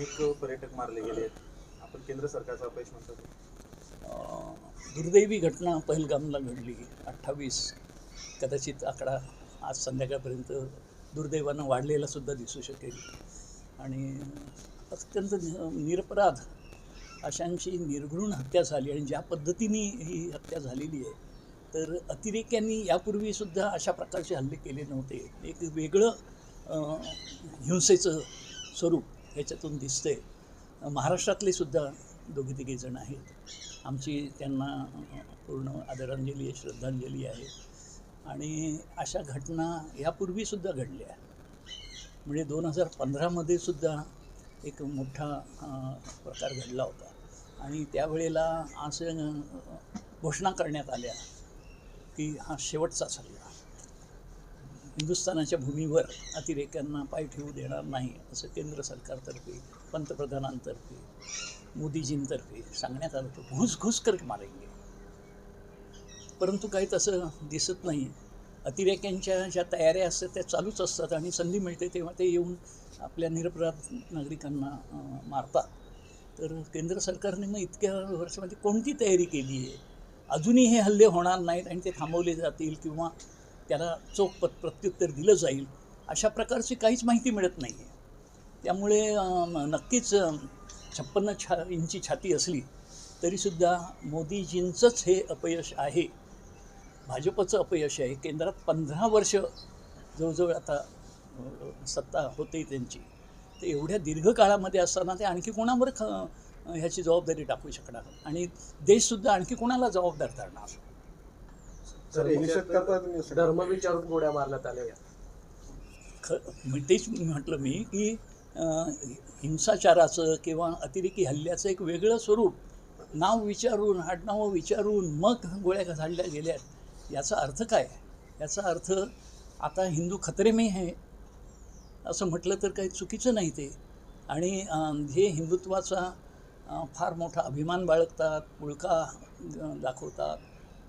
अनेक पर्यटक मारले गेले आहेत. आपण केंद्र सरकारचा अपयश म्हणतो दुर्दैवी घटना पहिलगामला घडली. अठ्ठावीस कदाचित आकडा आज संध्याकाळपर्यंत दुर्दैवानं वाढलेला सुद्धा दिसू शकेल. आणि अत्यंत निरपराध अशांची निर्घृण हत्या झाली आणि ज्या पद्धतीने ही हत्या झालेली आहे तर अतिरेक्यांनी यापूर्वीसुद्धा अशा प्रकारचे हल्ले केले नव्हते. एक वेगळं हिंसेचं स्वरूप ह्याच्यातून दिसते महाराष्ट्रातले सुद्धा दोघे तिघे जण आहेत. आमची त्यांना पूर्ण आदरांजली आहे श्रद्धांजली आहे. आणि अशा घटना यापूर्वीसुद्धा घडल्या. म्हणजे दोन हजार पंधरामध्ये सुद्धा एक मोठा प्रकार घडला होता. आणि त्यावेळेला असं घोषणा करण्यात आल्या की हा शेवटचा सल्ला. हिंदुस्थानाच्या भूमीवर अतिरेक्यांना पाय ठेवू देणार नाही असं केंद्र सरकारतर्फे पंतप्रधानांतर्फे मोदीजींतर्फे सांगण्यात आलं होतं. घुस घुस कर मारेंगे. परंतु काही तसं दिसत नाही. अतिरेक्यांच्या ज्या तयाऱ्या असतात त्या चालूच असतात आणि संधी मिळते तेव्हा ते येऊन आपल्या निरपराध नागरिकांना मारतात. तर केंद्र सरकारने मग इतक्या वर्षामध्ये कोणती तयारी केली आहे? अजूनही हे हल्ले होणार नाहीत आणि ते थांबवले जातील किंवा त्याला चोख पत प्रत्युत्तर दिलं जाईल अशा प्रकारची काहीच माहिती मिळत नाही आहे त्यामुळे नक्कीच छप्पन्न छा इंची छाती असली तरीसुद्धा मोदीजींचंच हे अपयश आहे. भाजपचं अपयश आहे. केंद्रात पंधरा वर्ष जवळजवळ आता सत्ता होते त्यांची. तर एवढ्या दीर्घ काळामध्ये असताना ते आणखी कोणावर ख ह्याची जबाबदारी टाकू शकणार? आणि देशसुद्धा आणखी कोणाला जबाबदार धरणार तर निषेध करता तुम्ही असं? धर्म विचारून गोळ्या मारण्यात आल्या ख मग तेच म्हटलं मी की हिंसाचाराचं किंवा अतिरेकी हल्ल्याचं एक वेगळं स्वरूप नाव विचारून आडनावं विचारून मग गोळ्या झाडल्या गेल्यात याचा अर्थ काय? याचा अर्थ आता हिंदू खतरे में है असं म्हटलं तर काही चुकीचं नाही ते. आणि हे हिंदुत्वाचा फार मोठा अभिमान बाळगतात पुळका दाखवतात.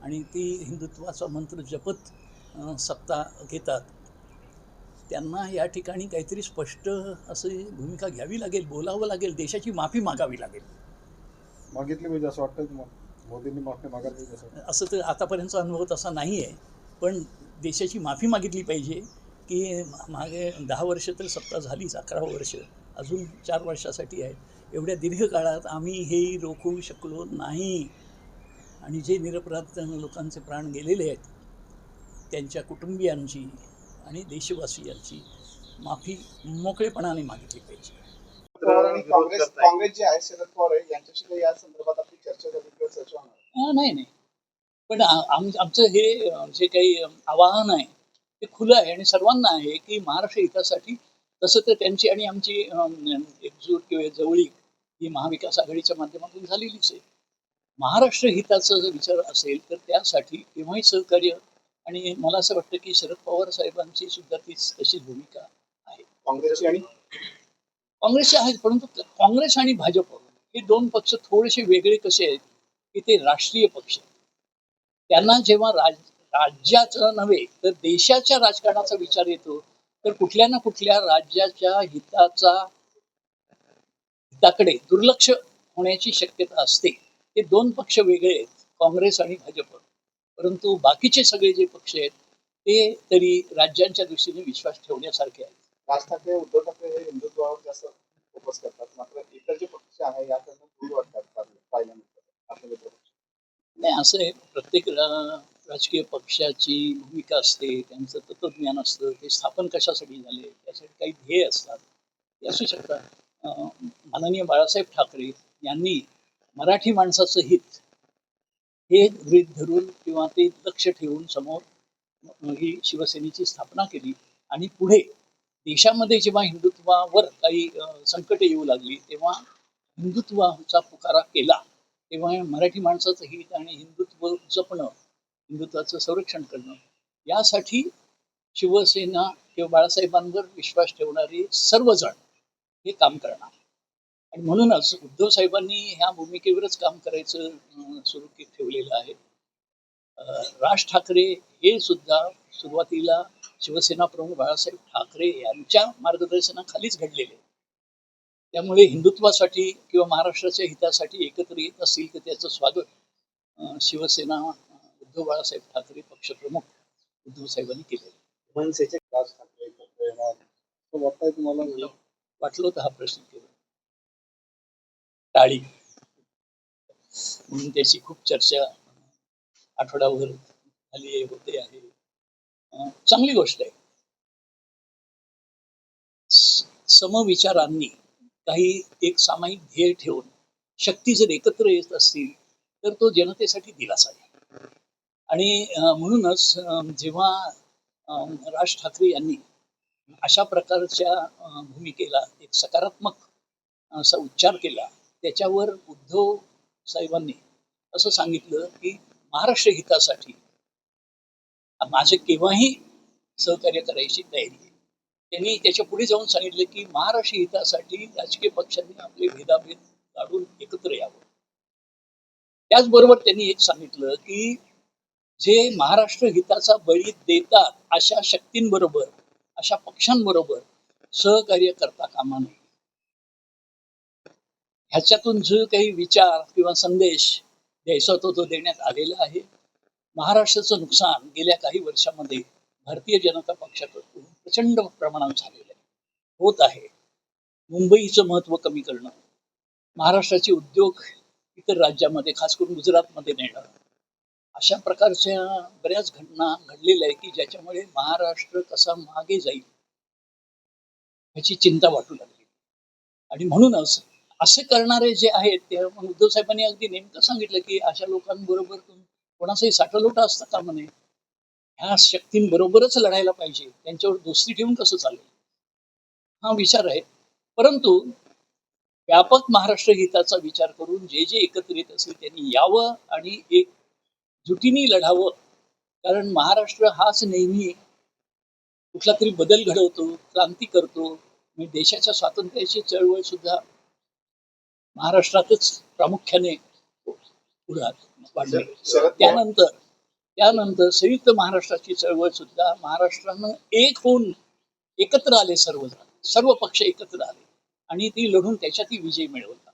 आणि ती हिंदुत्वाचा मंत्र जपत सत्ता घेतात. त्यांना या ठिकाणी काहीतरी स्पष्ट अशी भूमिका घ्यावी लागेल बोलावं लागेल देशाची माफी मागावी लागेल. मागितली पाहिजे असं वाटतं मोदींनी माफी मागायला पाहिजे असं असं तर आतापर्यंतचा अनुभव तसा नाही आहे पण देशाची माफी मागितली पाहिजे की मागे दहा वर्ष तर सत्ता झालीच अकरा वर्ष अजून चार वर्षासाठी आहे एवढ्या दीर्घ काळात आम्ही हेही रोखू शकलो नाही. आणि जे निरपराध लोकांचे प्राण गेलेले आहेत त्यांच्या कुटुंबियांची आणि देशवासियांची माफी मोकळेपणाने मागितली पाहिजे. नाही नाही. पण आमचं हे जे काही आवाहन आहे ते खुलं आहे आणि सर्वांना आहे की महाराष्ट्र हितासाठी तसं तर त्यांची आणि आमची एकजूट किंवा जवळीक ही महाविकास आघाडीच्या माध्यमातून झालेलीच आहे. महाराष्ट्र हिताचा जर विचार असेल तर त्यासाठी केव्हाही सहकार्य आणि मला असं वाटतं की शरद पवार साहेबांची सुद्धा तीच तशी भूमिका आहे. काँग्रेसची आणि काँग्रेसचे आहेत परंतु काँग्रेस आणि भाजप हे दोन पक्ष थोडेसे वेगळे कसे आहेत की ते राष्ट्रीय पक्ष त्यांना जेव्हा राज राज्याचं नव्हे तर देशाच्या राजकारणाचा विचार येतो तर कुठल्या ना कुठल्या राज्याच्या हिताचा हिताकडे दुर्लक्ष होण्याची शक्यता असते. हे दोन पक्ष वेगळे आहेत काँग्रेस आणि भाजप. परंतु बाकीचे सगळे जे पक्ष आहेत ते तरी राज्यांच्या दृष्टीने विश्वास ठेवण्यासारखे आहेत. राज ठाकरे उद्धव ठाकरे हे हिंदुत्वावर जास्त फोकस करतात. मात्र इतर जे पक्ष आहे याकडनं दूर वाटतात पाहिलं- पाहिल्यानंतर? आपल्या पक्ष नाही असं आहे. प्रत्येक राजकीय पक्षाची भूमिका असते त्यांचं तत्वज्ञान असतं ते स्थापन कशासाठी झाले त्यासाठी काही ध्येय असतात. ते असू शकतात. माननीय बाळासाहेब ठाकरे यांनी मराठी माणसाचं हित हे गृहित धरून किंवा ते लक्ष ठेवून समोर ही शिवसेनेची स्थापना केली आणि पुढे देशामध्ये जेव्हा हिंदुत्वावर काही संकट संकटे येऊ लागली तेव्हा हिंदुत्वाचा पुकारा केला तेव्हा मराठी माणसाचं हित आणि हिंदुत्व जपणं हिंदुत्वाचं संरक्षण करणं यासाठी शिवसेना किंवा बाळासाहेबांवर विश्वास ठेवणारे सर्वजण हे काम करणार. आणि म्हणूनच उद्धव साहेबांनी ह्या भूमिकेवरच काम करायचं सुरू के ठेवलेलं आहे. राज ठाकरे हे सुद्धा सुरुवातीला शिवसेना प्रमुख बाळासाहेब ठाकरे यांच्या मार्गदर्शनाखालीच घडलेले. त्यामुळे हिंदुत्वासाठी किंवा महाराष्ट्राच्या हितासाठी एकत्र येत असतील तर त्याचं स्वागत शिवसेना उद्धव बाळासाहेब ठाकरे पक्षप्रमुख उद्धव साहेबांनी केलेलं वाटतंय तुम्हाला? वाटलं होतं हा प्रश्न केला. टाळी. म्हणून त्याची खूप चर्चा आठवडाभर झाली होते आहे. चांगली गोष्ट आहे. समविचारांनी काही एक सामायिक ध्येय ठेवून शक्ती जर एकत्र येत असतील तर तो जनतेसाठी दिलासा आहे. आणि म्हणूनच जेव्हा राज ठाकरे यांनी अशा प्रकारच्या भूमिकेला एक सकारात्मक असा उच्चार केला त्याच्यावर उद्धव साहेबांनी असं सांगितलं की महाराष्ट्र हितासाठी माझे केव्हाही सहकार्य करायची तयारी आहे. त्यांनी त्याच्या पुढे जाऊन सांगितलं की महाराष्ट्र हितासाठी राजकीय पक्षांनी आपले भेदाभेद काढून एकत्र यावं. त्याचबरोबर त्यांनी एक सांगितलं की जे महाराष्ट्र हिताचा बळी देतात अशा शक्तींबरोबर अशा पक्षांबरोबर सहकार्य करता कामा नये. ह्याच्यातून जो काही विचार किंवा संदेश द्यायचा होतो तो देण्यात आलेला आहे. महाराष्ट्राचं नुकसान गेल्या काही वर्षामध्ये भारतीय जनता पक्षाकडून प्रचंड प्रमाणात झालेलं आहे. होत आहे. मुंबईचं महत्त्व कमी करणं महाराष्ट्राचे उद्योग इतर राज्यामध्ये खास करून गुजरातमध्ये नेणं अशा प्रकारच्या बऱ्याच घटना घडलेल्या आहे की ज्याच्यामुळे महाराष्ट्र कसा मागे जाईल ह्याची चिंता वाटू लागली. आणि म्हणूनच असे करणारे जे आहेत ते उद्धव साहेबांनी अगदी नेमकं सांगितलं की अशा लोकांबरोबर तुम्ही कोणाचाही साठलोटा असता का म्हणे? ह्या शक्तींबरोबरच लढायला पाहिजे. त्यांच्यावर दोस्ती ठेवून कसं चालेल? हा विचार आहे. परंतु व्यापक महाराष्ट्र हिताचा विचार करून जे जे एकत्रित असेल त्यांनी यावं आणि एक जुटीने लढावं. कारण महाराष्ट्र हाच नेहमी कुठला तरी बदल घडवतो क्रांती करतो. देशाच्या स्वातंत्र्याची चळवळ सुद्धा महाराष्ट्रातच प्रामुख्याने वाढली. त्यानंतर त्यानंतर संयुक्त महाराष्ट्राची चळवळ सुद्धा महाराष्ट्रानं एक होऊन एकत्र आले सर्वजण. सर्व पक्ष एकत्र आले. आणि ती लढून त्याच्यातही विजय मिळवला.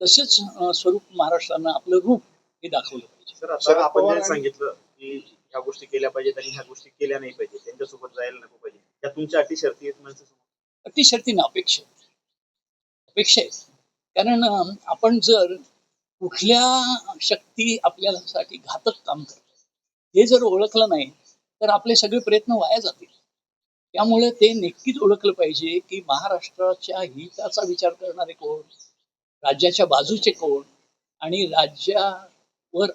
तसेच स्वरूप महाराष्ट्रानं आपलं रूप हे दाखवलं पाहिजे. सर शरद आता आपण सांगितलं की ह्या गोष्टी केल्या पाहिजेत आणि ह्या गोष्टी केल्या नाही पाहिजे त्यांच्यासोबत जायला नको पाहिजे. त्या तुमच्या अटी शर्ती आहेत अति शर्तीनं अपेक्षा आहे. अपेक्षा आहे कारण आपण जर कुठल्या शक्ती आपल्यासाठी घातक काम करतो हे जर ओळखलं नाही तर आपले सगळे प्रयत्न वाया जातील. त्यामुळे ते नक्कीच ओळखलं पाहिजे की महाराष्ट्राच्या हिताचा विचार करणारे कोण राज्याच्या बाजूचे कोण आणि राज्यावर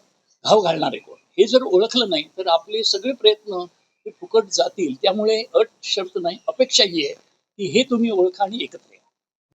घाव घालणारे कोण हे जर ओळखलं नाही तर आपले सगळे प्रयत्न हे फुकट जातील. त्यामुळे अट शर्त नाही अपेक्षा ही आहे की हे तुम्ही ओळखा आणि एकत्र